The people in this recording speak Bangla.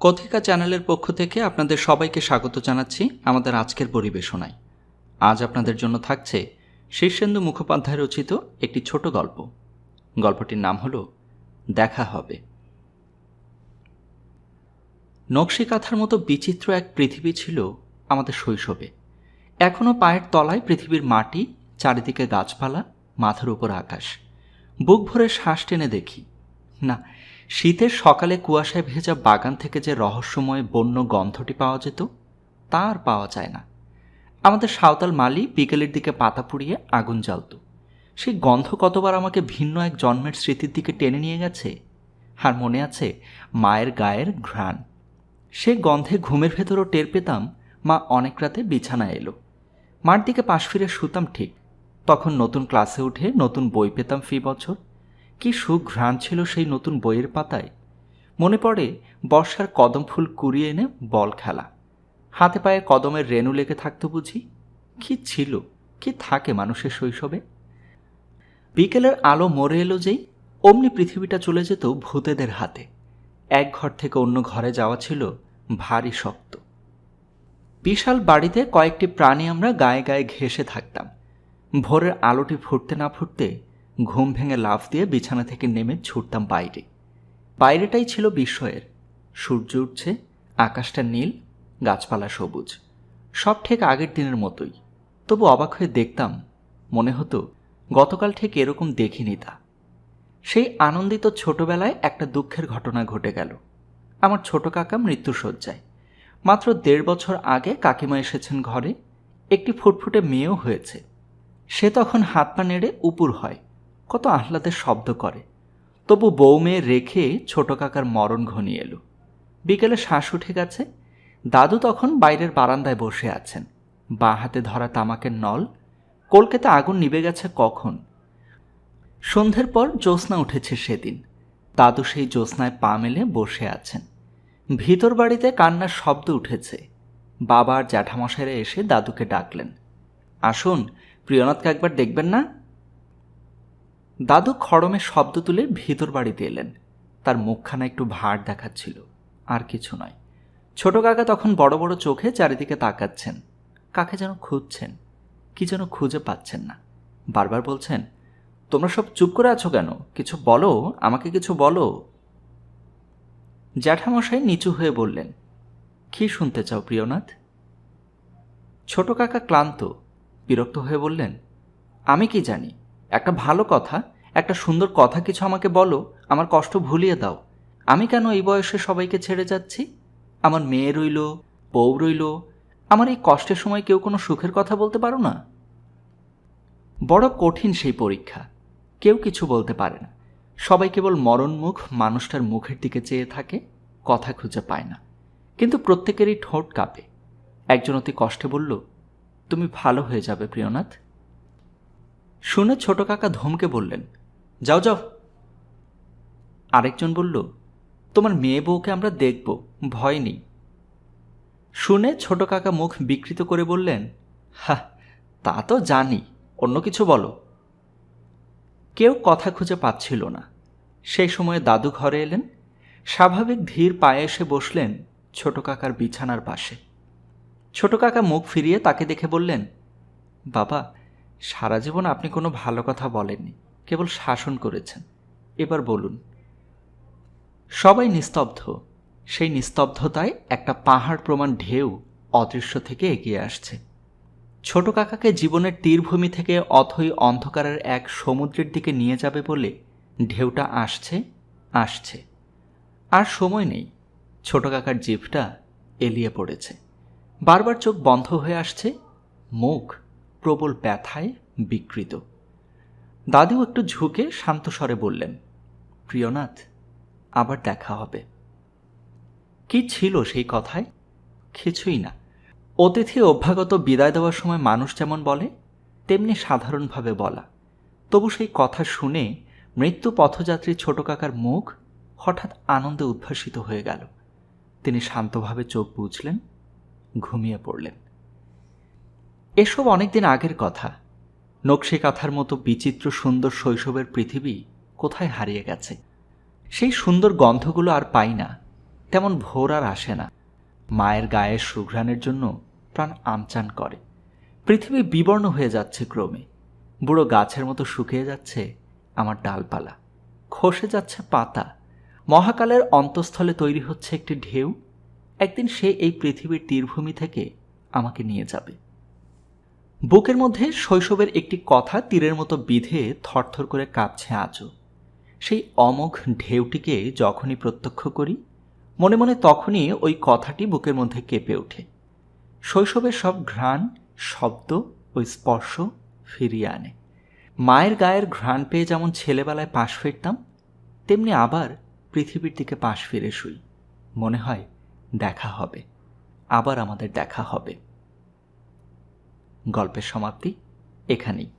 কথিকা চ্যানেলের পক্ষ থেকে আপনাদের সবাইকে স্বাগত জানাচ্ছি আমাদের আজকের পরিবেশনায়। আজ আপনাদের জন্য থাকছে শীর্ষেন্দু মুখোপাধ্যায় রচিত একটি ছোট গল্প। গল্পটির নাম হল দেখা হবে। নকশি কাঁথার মতো বিচিত্র এক পৃথিবী ছিল আমাদের শৈশবে। এখনও পায়ের তলায় পৃথিবীর মাটি, চারিদিকে গাছপালা, মাথার উপর আকাশ। বুক ভরে শ্বাস টেনে দেখি। না শীতের সকালে কুয়াশায় ভেজা বাগান থেকে যে রহস্যময় বন্য গন্ধটি পাওয়া যেত তা আর পাওয়া যায় না। আমাদের সাঁওতাল মালি বিকেলের দিকে পাতা পুড়িয়ে আগুন জ্বালত। সেই গন্ধ কতবার আমাকে ভিন্ন এক জন্মের স্মৃতির দিকে টেনে নিয়ে গেছে? আর মনে আছে মায়ের গায়ের ঘ্রাণ। সে গন্ধে ঘুমের ভেতরও টের পেতাম মা অনেক রাতে বিছানায় এলো। মার দিকে পাশ ফিরে শুতাম ঠিক। তখন নতুন ক্লাসে উঠে নতুন বই পেতাম ফি বছর। কি সুঘ্রাণ ছিল সেই নতুন বইয়ের পাতায়? মনে পড়ে বর্ষার কদম ফুল কুড়িয়ে এনে বল খেলা। হাতে পায়ে কদমের রেণু লেগে থাকতো বুঝি। কি ছিল, কি থাকে মানুষের শৈশবে? বিকেলের আলো মরে এলো যেই, অমনি পৃথিবীটা চলে যেত ভূতেদের হাতে। এক ঘর থেকে অন্য ঘরে যাওয়া ছিল ভারী শক্ত। বিশাল বাড়িতে কয়েকটি প্রাণী আমরা গায়ে গায়ে ঘেঁষে থাকতাম। ভোরের আলোটি ফুটতে না ফুটতে ঘুম ভেঙে লাফ দিয়ে বিছানা থেকে নেমে ছুটতাম বাইরে। বাইরেটাই ছিল বিস্ময়ের। সূর্য উঠছে, আকাশটা নীল, গাছপালা সবুজ। সব ঠিক আগের দিনের মতোই। তবু অবাক হয়ে দেখতাম, মনে হতো, গতকাল ঠিক এরকম দেখিনি তা। সেই আনন্দিত ছোটবেলায় একটা দুঃখের ঘটনা ঘটে গেল। আমার ছোট কাকা মৃত্যুসজ্জায় মাত্র দেড় বছর আগে কাকিমা এসেছেন ঘরে, একটি ফুটফুটে মেয়েও হয়েছে। সে তখন হাত পা নেড়ে উপুর হয়। কত আহ্লাদের শব্দ করে। তবু বউ মেয়ে রেখে ছোট কাকার মরণ ঘনিয়ে এলো। বিকেলে শ্বাস উঠে গেছে। দাদু তখন বাইরের বারান্দায় বসে আছেন। বাঁ হাতে ধরা তামাকের নল। কলকাতা আগুন নিভে গেছে কখন? সন্ধ্যের পর জ্যোৎস্না উঠেছে সেদিন। দাদু সেই জ্যোৎস্নায় পা মেলে বসে আছেন। ভিতর বাড়িতে কান্নার শব্দ উঠেছে। বাবার জ্যাঠামশাইরা এসে দাদুকে ডাকলেন। আসুন, প্রিয়নাথকে একবার দেখবেন না? দাদু খড়মে শব্দ তুলে ভিতর বাড়িতে এলেন। তার মুখখানা একটু ভার দেখাচ্ছিল, আর কিছু নয়। ছোট কাকা তখন বড় বড় চোখে চারিদিকে তাকাচ্ছেন। কাকে যেন খুঁজছেন, কি যেন খুঁজে পাচ্ছেন না। বারবার বলছেন, তোমরা সব চুপ করে আছো কেন? কিছু বলো, আমাকে কিছু বলো। জ্যাঠামশাই নিচু হয়ে বললেন, কি শুনতে চাও প্রিয়নাথ? ছোট কাকা ক্লান্ত, বিরক্ত হয়ে বললেন, আমি কি জানি? একটা ভালো কথা, একটা সুন্দর কথা কিছু আমাকে বলো, আমার কষ্ট ভুলিয়ে দাও। আমি কেন এই বয়সে সবাইকে ছেড়ে যাচ্ছি? আমার মেয়ে রইল, বউ রইল, আমার এই কষ্টের সময় কেউ কোনো সুখের কথা বলতে পারো না? বড় কঠিন সেই পরীক্ষা, কেউ কিছু বলতে পারে না। সবাই কেবল মরণমুখ মানুষটার মুখের দিকে চেয়ে থাকে, কথা খুঁজে পায় না। কিন্তু প্রত্যেকেরই ঠোঁট কাঁপে। একজন অতি কষ্টে বলল, তুমি ভালো হয়ে যাবে, প্রিয়নাথ। শুনে ছোট কাকা ধমকে বললেন, যাও যাও। আরেকজন বলল, তোমার মেয়ে বউকে আমরা দেখব, ভয় নেই। শুনে ছোট কাকা মুখ বিকৃত করে বললেন, হা, তা তো জানি, অন্য কিছু বলো। কেউ কথা খুঁজে পাচ্ছিল না। সেই সময়ে দাদু ঘরে এলেন, স্বাভাবিক ধীর পায়ে এসে বসলেন ছোট কাকার বিছানার পাশে। ছোট কাকা মুখ ফিরিয়ে তাকে দেখে বললেন, বাবা সারা জীবন আপনি কোনো ভালো কথা বলেননি, কেবল শাসন করেছেন। এবার বলুন, সবাই নিস্তব্ধ, সেই নিস্তব্ধতায় একটা পাহাড় প্রমাণ ঢেউ অদৃশ্য থেকে এগিয়ে আসছে। ছোট কাকাকে জীবনের তীরভূমি থেকে অথই অন্ধকারের এক সমুদ্রের দিকে নিয়ে যাবে বলে ঢেউটা আসছে আসছে। আর সময় নেই, ছোট কাকার জিভটা এলিয়ে পড়েছে। বারবার চোখ বন্ধ হয়ে আসছে, মুখ প্রবল ব্যথায় বিকৃত। দাদু একটু ঝুঁকে শান্ত স্বরে বললেন, প্রিয়নাথ, আবার দেখা হবে। কি ছিল সেই কথায়? কিছুই না। অতিথি অভ্যাগত বিদায় দেওয়ার সময় মানুষ যেমন বলে, তেমনি সাধারণভাবে বলা। তবু সেই কথা শুনে মৃত্যু পথযাত্রী ছোট কাকার মুখ হঠাৎ আনন্দে উদ্ভাসিত হয়ে গেল। তিনি শান্তভাবে চোখ বুঝলেন, ঘুমিয়ে পড়লেন। এসব অনেকদিন আগের কথা। নকশি কাঁথার মতো বিচিত্র সুন্দর শৈশবের পৃথিবী কোথায় হারিয়ে গেছে? সেই সুন্দর গন্ধগুলো আর পাই না। তেমন ভোর আর আসে না। মায়ের গায়ের সুঘ্রাণের জন্য প্রাণ আমচান করে। পৃথিবী বিবর্ণ হয়ে যাচ্ছে ক্রমে। বুড়ো গাছের মতো শুকিয়ে যাচ্ছে আমার ডালপালা। খসে যাচ্ছে পাতা। মহাকালের অন্তঃস্থলে তৈরি হচ্ছে একটি ঢেউ। একদিন সে এই পৃথিবীর তীরভূমি থেকে আমাকে নিয়ে যাবে। বুকের মধ্যে শৈশবের একটি কথা তীরের মতো বিধে থরথর করে কাঁপছে আজও। সেই অমোঘ ঢেউটিকে যখনই প্রত্যক্ষ করি, মনে মনে তখনই ওই কথাটি বুকের মধ্যে কেঁপে ওঠে। শৈশবের সব ঘ্রাণ, শব্দ ওই স্পর্শ ফিরিয়ে আনে। মায়ের গায়ের ঘ্রাণ পেয়ে যেমন ছেলেবেলায় পাশ ফিরতাম, তেমনি আবার পৃথিবীর দিকে পাশ ফিরে শুই। মনে হয় দেখা হবে। আবার আমাদের দেখা হবে। গল্পের সমাপ্তি এখানেই।